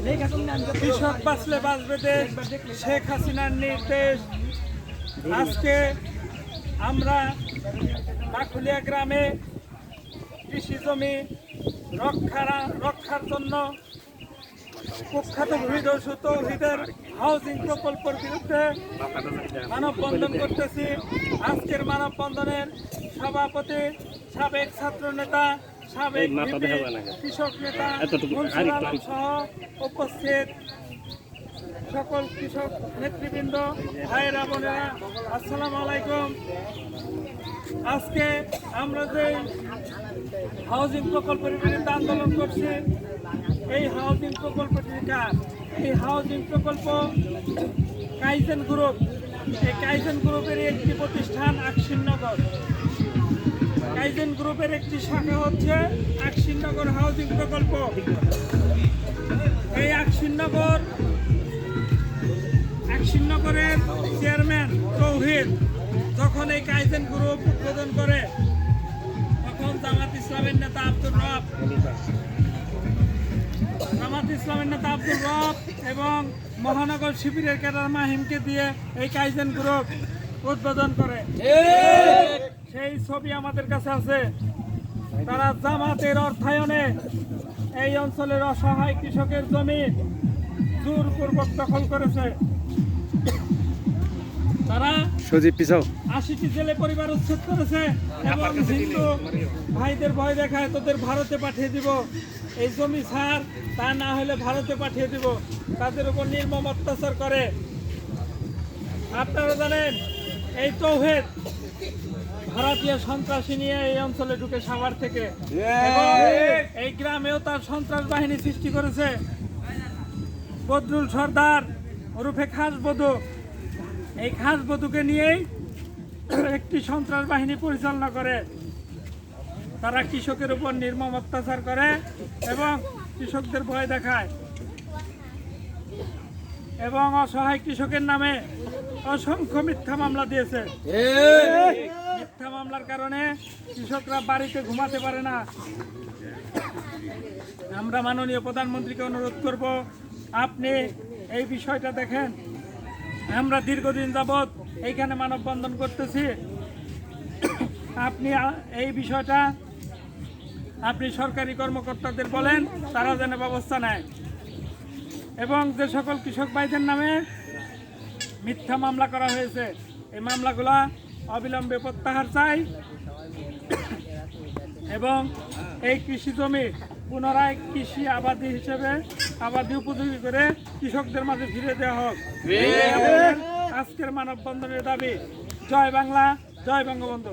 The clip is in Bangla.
কৃষক বাঁচলে বাঁচবে দেশ, শেখ হাসিনার নির্দেশ। আজকে আমরা কাকুলিয়া গ্রামে কৃষি জমি রক্ষার রক্ষার জন্য কুখ্যাত ভূমিদস্যু তৌহিদের হাউজিং প্রকল্পের বিরুদ্ধে মানববন্ধন করতেছি। আজকের মানববন্ধনের সভাপতি সাবেক ছাত্র নেতা সাবেক কৃষক নেতা উপস্থিত সকল কৃষক নেতৃবৃন্দ ভাইয়েরা বোনেরা আসসালামু আলাইকুম। আজকে আমরা যে হাউজিং প্রকল্পের বিরুদ্ধে আন্দোলন করছি এই হাউজিং প্রকল্পটি কার? এই হাউজিং প্রকল্প কাইজেন গ্রুপ এই কাইজেন গ্রুপের একটি প্রতিষ্ঠান আকশিনগর কাইজেন গ্রুপের একটি শাখা হচ্ছে আকশিনগর হাউজিং প্রকল্প। এই আকশিনগর আকশিনগরের চেয়ারম্যান তৌহিদ যখন এই কাইজেন গ্রুপ উদ্বোধন করে, তখন জামাত ইসলামের নেতা আব্দুর রব জামাত ইসলামের নেতা আব্দুর রব এবং মহানগর শিবিরের ক্যাডার মাহিমকে দিয়ে এই কাইজেন গ্রুপ উদ্বোধন করে। সেই ছবি আমাদের কাছে আছে। তারা জামাতের অর্থায়নে এই অঞ্চলের অসহায় কৃষকের জমি জোরপূর্বক দখল করেছে। তারা সজীব পিছাও। আশিটি জেলে পরিবার উচ্ছেদ করেছে এবং হিন্দু ভাইদের ভয় দেখায় তোদের ভারতে পাঠিয়ে দিব। এই জমি ছাড় তা না হলে ভারতে পাঠিয়ে দিব। তাদের উপর নির্মম অত্যাচার করে। আপনারা জানেন এই তৌহেদ ভারতীয় সন্ত্রাসী নিয়ে এই অঞ্চলে ঢুকে সাভার থেকে। এই গ্রামেও তার সন্ত্রাস বাহিনী সৃষ্টি করেছে। বদরুল সর্দার ওরফে খাস বধু এই খাস বধুকে নিয়েই একটি সন্ত্রাস বাহিনী পরিচালনা করে। তারা কৃষকের উপর নির্মম অত্যাচার করে এবং কৃষকদের ভয় দেখায়। এবং অসহায় কৃষকের নামে অসংখ্য মিথ্যা মামলা দিয়েছে। মিথ্যা মামলার কারণে কৃষকরা বাড়িতে ঘুমাতে পারে না। আমরা মাননীয় প্রধানমন্ত্রীকে অনুরোধ করব আপনি এই বিষয়টা দেখেন। আমরা দীর্ঘদিন যাবৎ এইখানে মানববন্ধন করতেছি। আপনি এই বিষয়টা আপনি সরকারি কর্মকর্তাদের বলেন তারা যেন ব্যবস্থা নেয়। এবং যে সকল কৃষক ভাইদের নামে মিথ্যা মামলা করা হয়েছে। এই মামলাগুলা অবিলম্বে প্রত্যাহার চাই। এবং এই কৃষি জমি পুনরায় কৃষি আবাদি হিসেবে আবাদি উপযোগী করে কৃষকদের মাঝে ফিরে দেওয়া হোক। আজকের মানববন্ধনের দাবি জয় বাংলা জয় বঙ্গবন্ধু।